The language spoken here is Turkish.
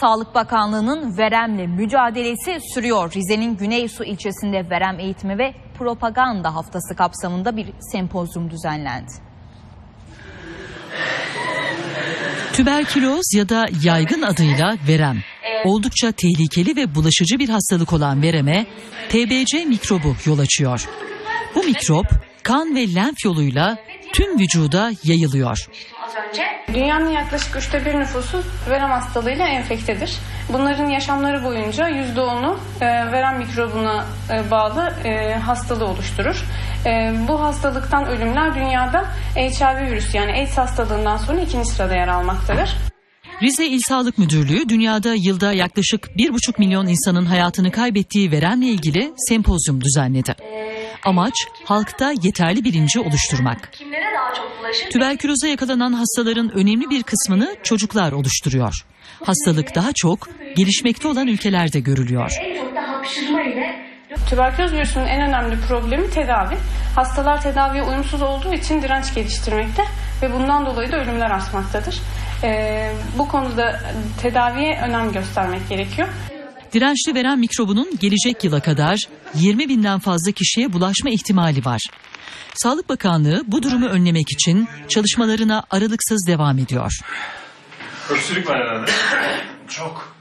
Sağlık Bakanlığı'nın veremle mücadelesi sürüyor. Rize'nin Güneysu ilçesinde verem eğitimi ve propaganda haftası kapsamında bir sempozyum düzenlendi. Tüberküloz ya da yaygın adıyla verem. Oldukça tehlikeli ve bulaşıcı bir hastalık olan vereme TBC mikrobu yol açıyor. Bu mikrop kan ve lenf yoluyla tüm vücuda yayılıyor. Dünyanın yaklaşık üçte bir nüfusu verem hastalığıyla enfektedir. Bunların yaşamları boyunca %10'u e, verem mikrobuna e, bağlı e, hastalığı oluşturur. Bu hastalıktan ölümler dünyada HIV virüsü yani AIDS hastalığından sonra ikinci sırada yer almaktadır. Rize İl Sağlık Müdürlüğü dünyada yılda yaklaşık 1,5 milyon insanın hayatını kaybettiği veremle ilgili sempozyum düzenledi. Amaç halkta yeterli bilinci oluşturmak. Daha çok bulaşır? Tüberküloza yakalanan hastaların önemli bir kısmını çocuklar oluşturuyor. Hastalık daha çok gelişmekte olan ülkelerde görülüyor. En çok da hapşırma ile Tüberküloz virüsünün en önemli problemi tedavi. Hastalar tedaviye uyumsuz olduğu için direnç geliştirmekte ve bundan dolayı da ölümler artmaktadır. E, bu konuda tedaviye önem göstermek gerekiyor. Dirençli veren mikrobunun gelecek yıla kadar 20 binden fazla kişiye bulaşma ihtimali var. Sağlık Bakanlığı bu durumu önlemek için çalışmalarına aralıksız devam ediyor. Öksürük var herhalde. Çok.